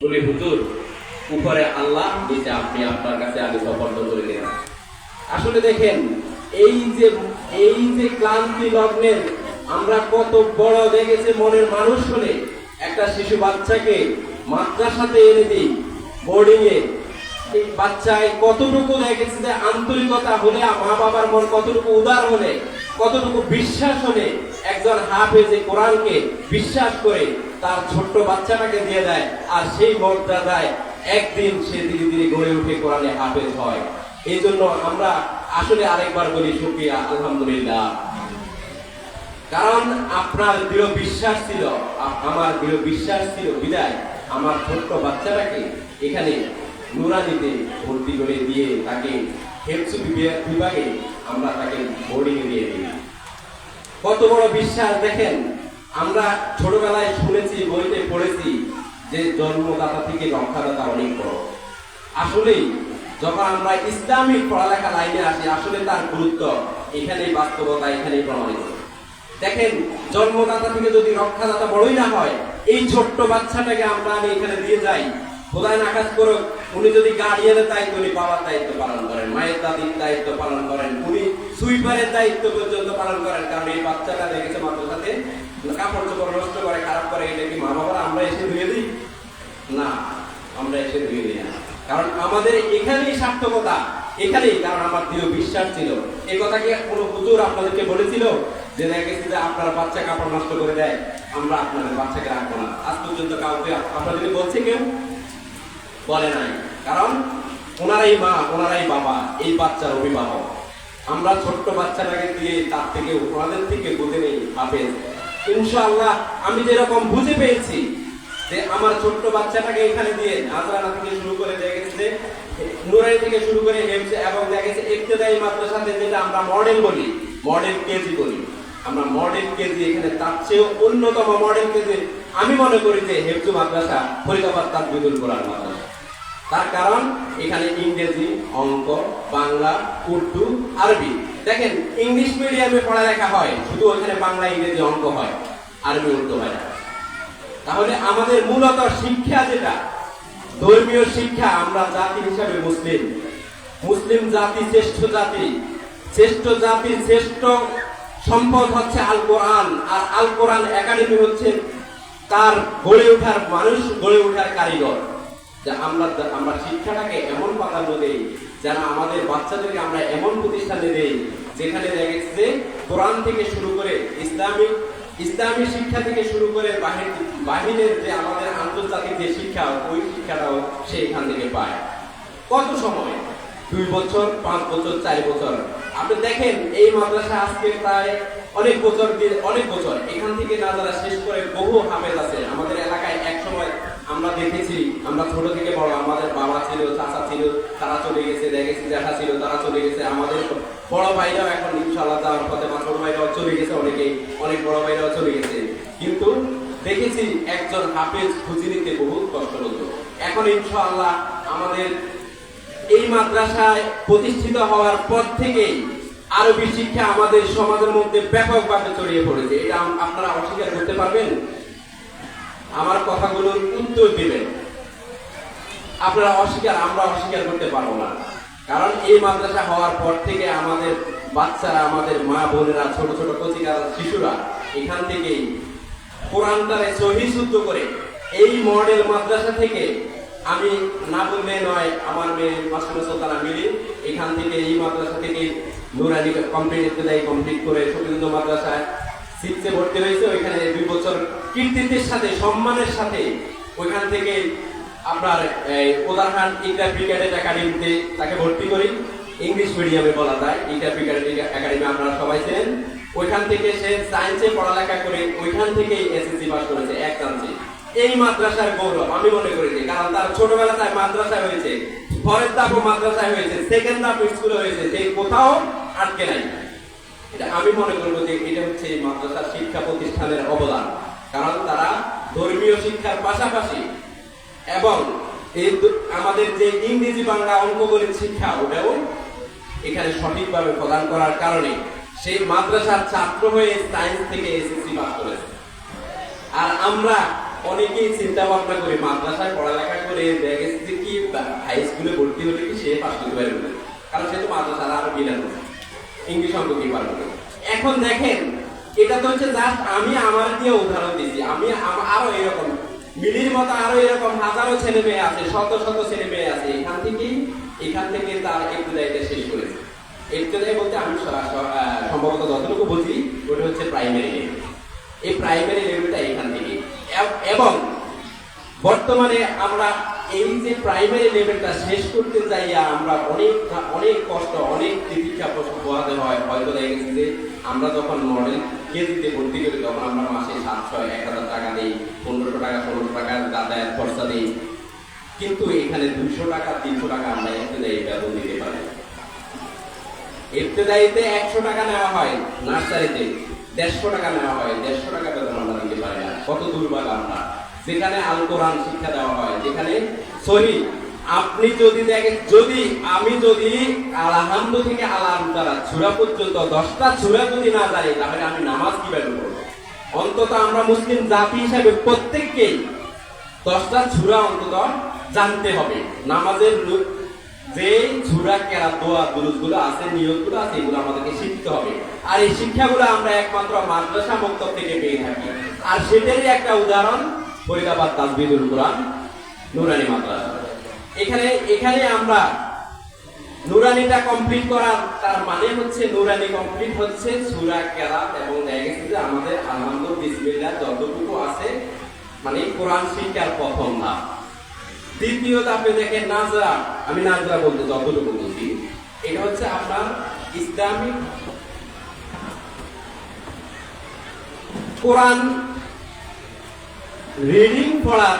বলি, হুজুর, উপরে আল্লাহ আপনি, আপনার কাছে সমর্থন করে আসলে দেখেন, এই যে এই যে ক্লান্তি লগ্নের আমরা কত বড় দেখেছে মনের মানুষ হলে, একটা শিশু বাচ্চাকে মাদ্রাসাতে এনে দিই বোর্ডিং এ। এই বাচ্চায় কতটুকু দেখেছে যে আন্তরিকতা হলে, মা বাবার মন কতটুকু উদার হলে, কতটুকু বিশ্বাস হলে, একজন হাফেজে কোরআনকে বিশ্বাস করে তার ছোট্ট বাচ্চাটাকে দিয়ে দেয় আর সেই মর্যাদায় একদিন সে ধীরে ধীরে গড়ে উঠে কোরআনে হাফেজ হয়। এই জন্য আমরা আসলে আরেকবার বলি শুক্রিয়া আলহামদুলিল্লাহ। কারণ আপনার দৃঢ় বিশ্বাস ছিল আমার দৃঢ় বিশ্বাস ছিল বিদায়। আমার ছোট্ট বাচ্চাটাকে এখানে নুরানিতে ভর্তি করে দিয়ে তাকে হেলথ বিভাগে আমরা তাকে বোর্ডিং দিয়ে দিই। কত বড় বিশ্বাস দেখেন আমরা ছোটবেলায় শুনেছি, বইতে পড়েছি যে জন্মদাতা থেকে রক্ষাদাতা অনেক বড়। আসলেই যখন আমরা ইসলামিক পড়ালেখা লাইনে আসি, আসলে তার গুরুত্ব এখানেই বাস্তবতা, এখানেই প্রমাণিত। দেখেন, জন্মদাতা থেকে যদি রক্ষাদাতা বড়ই না হয়, এই ছোট্ট বাচ্চাটাকে আমরা আমি এখানে দিয়ে যাই। খোদায় নাকাজ করো উনি যদি গার্ডিয়ানের দায়িত্ব, উনি বাবার দায়িত্ব পালন করেন, মায়ের দাদির দায়িত্ব পালন করেন, উনি সুইপারের দায়িত্ব পর্যন্ত পালন করেন কারণ এই বাচ্চাটা দেখেছে মাদ্রাসাতে। কাপড় চোপড় নষ্ট করে, খারাপ করে, এটা কি মা আমরা এসে ধুয়ে দিই? না, আমরা এসে ধুয়ে দিই না। কারণ আমাদের এখানেই সার্থকতা, এখানেই, কারণ আমার দৃঢ় বিশ্বাস ছিল। এই কথা কি কোনো হুজুর আপনাদেরকে বলেছিল? যে দেখেছি যে আপনার বাচ্চা কাপড় নষ্ট করে দেয়, আমরা আপনাদের বাচ্চাকে রাখব না। আজ পর্যন্ত কাউকে আপনাদেরকে বলছে কেউ? বলে নাই। কারণ ওনারাই মা, ওনারাই বাবা, এই বাচ্চার অভিভাবক। আমরা ছোট্ট বাচ্চাটাকে দিয়ে তার থেকে ওনাদের থেকে বুঝে নেই হাফেজ ইনশাআল্লাহ, আমি যেরকম বুঝে পেয়েছি যে আমার ছোট্ট বাচ্চাটাকে এখানে দিয়ে নাজরানা থেকে শুরু করে দেখেছে নুরাই থেকে শুরু করে হেমসে এবং দেখেছে ইবতেদায়ী মাদ্রাসাতে যেটা আমরা মডেল বলি, মডেল কেজি বলি। আমরা মডেল কেজি এখানে তার চেয়েও অন্যতম মডেল কেজি। আমি মনে করি যে হেফজু মাদ্রাসা ফরিদাবাদ তাজবিদুল কোরআন মাদ্রাসা। তার কারণ এখানে ইংরেজি, অঙ্ক, বাংলা, উর্দু, আরবি। দেখেন, ইংলিশ মিডিয়ামে পড়ালেখা হয়, শুধু ওখানে বাংলা, ইংরেজি অঙ্ক হয়, আরবি, উর্দু হয় না। তাহলে আমাদের মূলত শিক্ষা যেটা, ধর্মীয় শিক্ষা, আমরা জাতি হিসাবে মুসলিম। মুসলিম জাতি শ্রেষ্ঠ জাতি। শ্রেষ্ঠ জাতির শ্রেষ্ঠ সম্পদ হচ্ছে আল কোরআন আর আল কোরআন একাডেমি হচ্ছে তার গড়ে ওঠার মানুষ, গড়ে ওঠার কারিগর। আমরা আমরা শিক্ষাটাকে এমন প্রাধান্য দেই যেন আমাদের বাচ্চাদেরকে আমরা এমন প্রতিষ্ঠানে দেই, যেখানে দেখা যে কোরআন থেকে শুরু করে ইসলামিক, ইসলামী শিক্ষা থেকে শুরু করে বাহির, বাহিরের যে আমাদের আন্তর্জাতিক যে শিক্ষা, ওই শিক্ষাটাও সে এখান থেকে পায়। কত সময়? দুই বছর, পাঁচ বছর, চার বছর? আপনি দেখেন, এই মাদ্রাসা আজকে প্রায় অনেক বছর অনেক বছর। এখান থেকে না যারা শেষ করে বহু হাফেজ আছে আমাদের এলাকায় এক সময় আমরা দেখেছি আমরা ছোট থেকে বড়, আমাদের বাবা ছিল, চাচা ছিল, তারা চলে গেছে, দেখেছি দেখা ছিল, তারা চলে গেছে, আমাদের বড় ভাইরাও এখন ইনশাআল্লাহ যাওয়ার পথে বা ছোট ভাইরাও চলে গেছে, অনেকেই, অনেক বড় ভাইরাও চলে গেছে। কিন্তু দেখেছি একজন হাফেজ খুঁজে নিতে বহুত কষ্ট হতো। এখন ইনশাআল্লাহ আমাদের এই মাদ্রাসায় প্রতিষ্ঠিত হওয়ার পর থেকেই আরবি শিক্ষা আমাদের সমাজের মধ্যে ব্যাপকভাবে ছড়িয়ে পড়েছে। এটা আপনারা অস্বীকার করতে পারবেন? আমার কথাগুলোর উত্তর দিবেন। আপনারা অস্বীকার, আমরা অস্বীকার করতে পারব না। কারণ এই মাদ্রাসা হওয়ার পর থেকে আমাদের বাচ্চারা, আমাদের মা বোনেরা, ছোট ছোট কচিকার শিশুরা এখান থেকেই কোরআনটারে সহি শুদ্ধ করে এই মডেল মাদ্রাসা থেকে আমি না বললে নয়, আমার মেয়ে মাসুম সুলতানা মিলি এখান থেকে এই মাদ্রাসা থেকে নুরানি কমপ্লিট ইত্যাদি কমপ্লিট করে সতীন্দ মাদ্রাসায় সিক্সে ভর্তি হয়েছে। ওইখানে দুই বছর কীর্তিত্বের সাথে, সম্মানের সাথে ওইখান থেকে আপনার উদাহরণ ইকরা ক্রিকেটের একাডেমিতে তাকে ভর্তি করি। ইংলিশ মিডিয়ামে বলা যায় ইকরা ক্রিকেটের একাডেমি আপনারা সবাই চেনেন। ওইখান থেকে সে সায়েন্সে পড়ালেখা করে ওইখান থেকেই এসএসসি পাস করেছে, এক চান্সে এই মাদ্রাসার গৌরব, আমি মনে করি যে, কারণ তার ছোটবেলা তার মাদ্রাসায় হয়েছে, পরের ধাপও মাদ্রাসায় হয়েছে সেকেন্ড ধাপ স্কুলে হয়েছে, যে কোথাও আটকে নাই। এটা আমি মনে করব যে, এটা হচ্ছে এই মাদ্রাসার শিক্ষা প্রতিষ্ঠানের অবদান। কারণ তারা ধর্মীয় শিক্ষার পাশাপাশি এবং এই আমাদের যে ইংরেজি বাংলা অঙ্কগণিত শিক্ষা ওটাও এখানে সঠিকভাবে প্রদান করার কারণে সেই মাদ্রাসার ছাত্র হয়ে সায়েন্স থেকে এসএসসি পাস করেছে। আর আমরা অনেকেই চিন্তা ভাবনা করি, মাদ্রাসায় পড়ালেখা করে দেখা গেছে যে কি হাই স্কুলে ভর্তি হলে কি সে পাস করতে পারবে? না কারণ সে তো মাদ্রাসা আরও মিলানো ইংলিশ অঙ্ক কি পারবে? এখন দেখেন, এটা তো হচ্ছে জাস্ট আমি আমার দিয়ে উদাহরণ দিয়েছি আমি আরও এরকম মিলির মতো আরও এরকম হাজারো ছেলে মেয়ে আছে, শত শত ছেলে মেয়ে আছে। এখান থেকে এখান থেকে তার একটু জায়গা শেষ করেছে। একটু দায় বলতে আমি সম্ভবত যতটুকু বুঝি, ওটা হচ্ছে প্রাইমারি লেভেল এই প্রাইমারি লেভেলটা এখান থেকে। এবং বর্তমানে আমরা এই যে প্রাইমারি লেভেলটা শেষ করতে যাইয়া আমরা অনেক অনেক কষ্ট, অনেক চিকিৎসা পোহাতে হয়। হয়তো দেখা যে আমরা যখন মডেল কেজিতে ভর্তি করি, তখন আমরা মাসে সাতশো, এক হাজার টাকা দিই, পনেরোশো টাকা, ষোলোশো টাকা যাতায়াত খরচা দিই। কিন্তু এখানে দুশো টাকা, তিনশো টাকা আমরা যাই বেতন দিতে পারি। ইবতেদাইতে একশো টাকা নেওয়া হয়, নার্সারিতে দেড়শো টাকা নেওয়া হয়, দেড়শো টাকা বেতন আমরা দিতে পারি না। কত দুর্ভাগ্য আমরা। যেখানে আল কোরআন শিক্ষা দেওয়া হয়, যেখানে সহি। আপনি যদি দেখেন, যদি আমি যদি আলহামদু থেকে আলাম দ্বারা ছুরা পর্যন্ত, দশটা ছুরা যদি না জানি তাহলে আমি নামাজ কীভাবে করব অন্তত আমরা মুসলিম জাতি হিসাবে প্রত্যেককেই দশটা ছুরা অন্তত জানতে হবে। নামাজের যে ছুরা কেরা দোয়া দুরুদগুলো আছে, নিয়তগুলো আছে, এগুলো আমাদেরকে শিখতে হবে। আর এই শিক্ষাগুলো আমরা একমাত্র মাদ্রাসা মক্তব থেকে পেয়ে থাকি। আর সেটারই একটা উদাহরণ ফরিদাবাদ তাজবিদুল কোরআন, নুরানি মাদ্রাসা। এখানে এখানে আমরা নুরানিটা কমপ্লিট করার, তার মানে হচ্ছে নুরানি কমপ্লিট হচ্ছে সূরা কেরাত এবং দেখা যে আমাদের আলহামদুল বিসমিল্লাহ, যতটুকু আছে মানে কোরআন শিক্ষার প্রথম ধাপ দ্বিতীয়ত আপনি দেখেন নাজরা, আমি নাজরা বলতে যতটুকু বুঝি, এটা হচ্ছে আপনার ইসলামিক কোরআন রিডিং পড়ার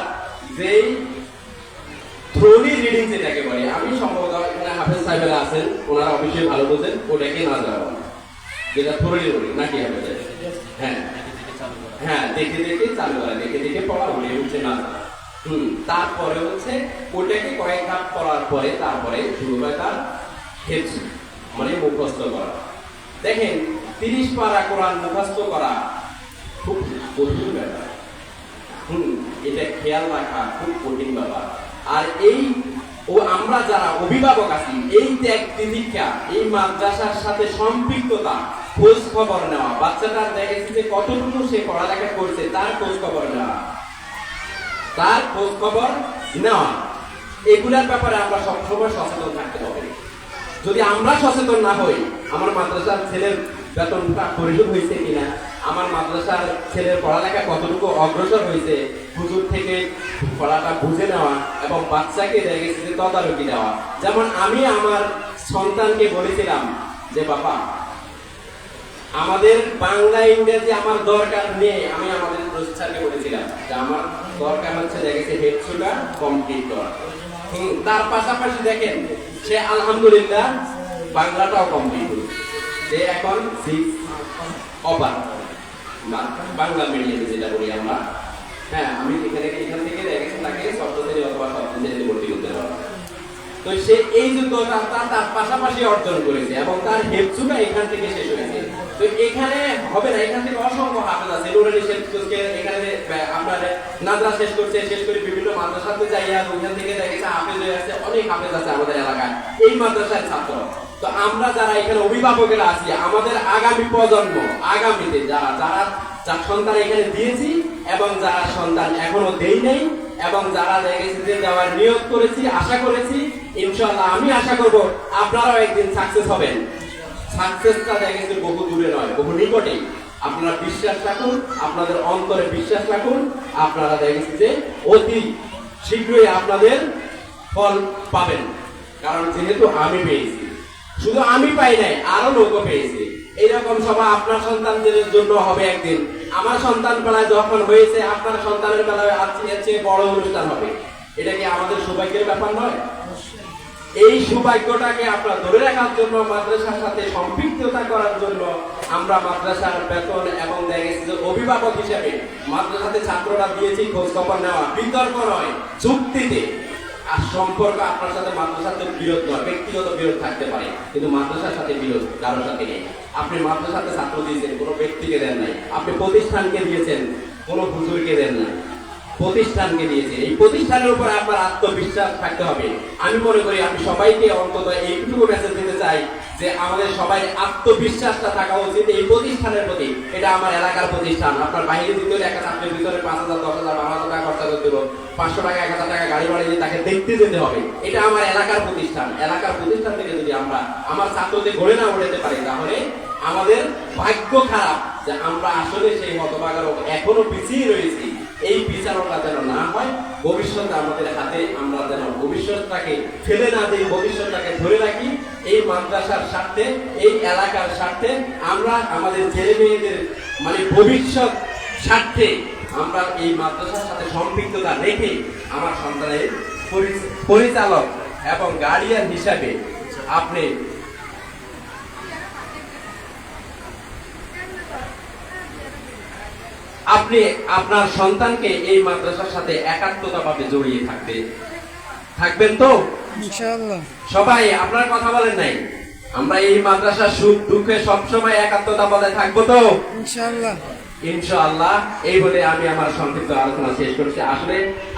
যেই থ্রোলি রিডিং যেটাকে বলে, আমি সম্ভবত এখানে হাফেজ আছেন, ওনারা অবশ্যই ভালো বোঝেন, ওটাকে না যাওয়া যেটা নাকি হ্যাঁ। হ্যাঁ দেখে দেখে চালু করা, দেখে দেখে পড়া ওটাই হচ্ছে না হুম, তারপরে হচ্ছে ওটাকে কয়েক ধাপ করার পরে, তারপরে শুরু হয় তার হেফজ মানে মুখস্থ করা। দেখেন, তিরিশ পারা কোরআন মুখস্থ করা খুব কঠিন। এটা খেয়াল রাখা খুব কঠিন ব্যাপার। আর এই, ও আমরা যারা অভিভাবক আছি, এই ত্যাগ তিতিক্ষা, এই মাদ্রাসার সাথে সম্পৃক্ততা, খোঁজ খবর নেওয়া, বাচ্চাটার দেখেছি যে কতটুকু সে পড়ালেখা করছে, তার খোঁজ খবর নেওয়া। তার খোঁজ খবর নেওয়া। এগুলার ব্যাপারে আমরা সবসময় সচেতন থাকতে হবে। যদি আমরা সচেতন না হই, আমার মাদ্রাসার ছেলের বেতনটা পরিশোধ হয়েছে কিনা? আমার মাদ্রাসার ছেলের পড়ালেখা কতটুকু অগ্রসর হয়েছে, হুজুর থেকে পড়াটা বুঝে নেওয়া এবং বাচ্চাকে দেখেছি যে তদারকি দেওয়া যেমন আমি আমার সন্তানকে বলেছিলাম যে, বাবা, আমাদের বাংলা, ইংরেজি আমার দরকার নেই। আমি আমাদের প্রতিষ্ঠানকে বলেছিলাম যে, আমার দরকার হচ্ছে দেখেছে হেডসুটা কমপ্লিট করা। তার পাশাপাশি দেখেন, সে আলহামদুলিল্লাহ বাংলাটাও কমপ্লিট সে এখন সিক্স অপার বাংলা মিডিয়ামে যেটা বলি আমরা। হ্যাঁ আমি এখানে, এখান থেকে দেখেছি তাকে সপ্তম শ্রেণি অথবা সপ্তম শ্রেণীতে ভর্তি করতে পারব তো সে এই যোগ্যতা তার তার পাশাপাশি অর্জন করেছে এবং তার হেপসুটা এখান থেকে শেষ হয়েছে। তো এখানে হবে না, এখান থেকে অসংখ্য হাফেজ আছে। নুরানি সুজকে এখানে আপনার নাজরা শেষ করছে, শেষ করে বিভিন্ন মাদ্রাসাতে যাইয়া ওইখান থেকে দেখেছে হাফেজ হয়ে আছে, অনেক হাফেজ আছে আমাদের এলাকায়। এই মাদ্রাসার ছাত্র। তো আমরা যারা এখানে অভিভাবকেরা আছি, আমাদের আগামী প্রজন্ম, আগামীতে যারা যারা যার সন্তান এখানে দিয়েছি এবং যারা সন্তান এখনও দেই নাই এবং যারা যে দেওয়ার নিয়োগ করেছি, আশা করেছি, ইনশাআল্লাহ আমি আশা করব আপনারাও একদিন সাকসেস হবেন। সাকসেসটা দেখেছি বহু দূরে নয়, বহু নিকটে আপনারা বিশ্বাস রাখুন, আপনাদের অন্তরে বিশ্বাস রাখুন, আপনারা দেখেছি যে অতি শীঘ্রই আপনাদের ফল পাবেন। কারণ যেহেতু আমি পেয়েছি শুধু আমি পাই নাই, আরও লোকও পেয়েছে। এইরকম সভা আপনার সন্তানদের জন্য হবে একদিন। আমার সন্তান বেলায় যখন হয়েছে, আপনার সন্তানের বেলায় আজকে চেয়ে বড় অনুষ্ঠান হবে। এটা কি আমাদের সৌভাগ্যের ব্যাপার নয়? এই সৌভাগ্যটাকে আপনার ধরে রাখার জন্য, মাদ্রাসার সাথে সম্পৃক্ততা করার জন্য আমরা মাদ্রাসার বেতন এবং যে অভিভাবক হিসেবে মাদ্রাসাতে ছাত্ররা দিয়েছি খোঁজ খবর নেওয়া। বিতর্ক নয় চুক্তিতে আর সম্পর্ক আপনার সাথে মাদ্রাসাতে বিরোধ নয়, ব্যক্তিগত বিরোধ থাকতে পারে, কিন্তু মাদ্রাসার সাথে বিরোধ কারোর সাথে নেই। আপনি মাদ্রাসাতে ছাত্র দিয়েছেন, কোনো ব্যক্তিকে দেন নাই। আপনি প্রতিষ্ঠানকে দিয়েছেন, কোনো হুজুরকে দেন নাই। প্রতিষ্ঠানকে দিয়েছে এই প্রতিষ্ঠানের উপর আপনার আত্মবিশ্বাস থাকতে হবে। আমি মনে করি আমি সবাইকে অন্তত এইটুকু মেসেজ দিতে চাই যে আমাদের সবাই আত্মবিশ্বাসটা থাকা উচিত এই প্রতিষ্ঠানের প্রতি। এটা আমার এলাকার প্রতিষ্ঠান। আপনার বাইরে দিতে হলে একটা ছাত্রের ভিতরে পাঁচ হাজার, দশ হাজার, বারো হাজার টাকা খরচা করতে হবে পাঁচশো টাকা, এক হাজার টাকা গাড়ি ভাড়া দিয়ে তাকে দেখতে যেতে হবে। এটা আমার এলাকার প্রতিষ্ঠান। এলাকার প্রতিষ্ঠান থেকে যদি আমরা আমার ছাত্রদের ঘুরে না উড়াতে পারি, তাহলে আমাদের ভাগ্য খারাপ যে আমরা আসলে সেই হতভাগার এখনও পিছিয়ে রয়েছি। এই বিচারণটা যেন না হয়, ভবিষ্যতে আমাদের হাতে আমরা যেন ভবিষ্যৎটাকে ফেলে না দিই, ভবিষ্যৎটাকে ধরে রাখি এই মাদ্রাসার স্বার্থে, এই এলাকার স্বার্থে আমরা আমাদের ছেলে মেয়েদের মানে ভবিষ্যৎ স্বার্থে আমরা এই মাদ্রাসার সাথে সম্পৃক্ততা রেখে আমার সন্তানের পরিচালক এবং গার্ডিয়ান হিসাবে আপনি আপনি আপনার সন্তানকে এই মাদ্রাসার সাথে একাত্মতা ভাবে জড়িয়ে থাকবে। থাকবেন তো? ইনশাআল্লাহ। সবাই আপনার কথা বলেন নাই? আমরা এই মাদ্রাসা সুখ দুঃখে সবসময় একাত্মতা পদে থাকব তো? ইনশাআল্লাহ। ইনশাআল্লাহ এই বলে আমি আমার সংক্ষিপ্ত আলোচনা শেষ করছি। আসলে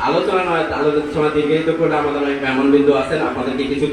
আলোচনা নয় আলোচনা দীর্ঘায়িত করলে আমাদের অনেক বিন্দু আছেন আপনাদেরকে কিছু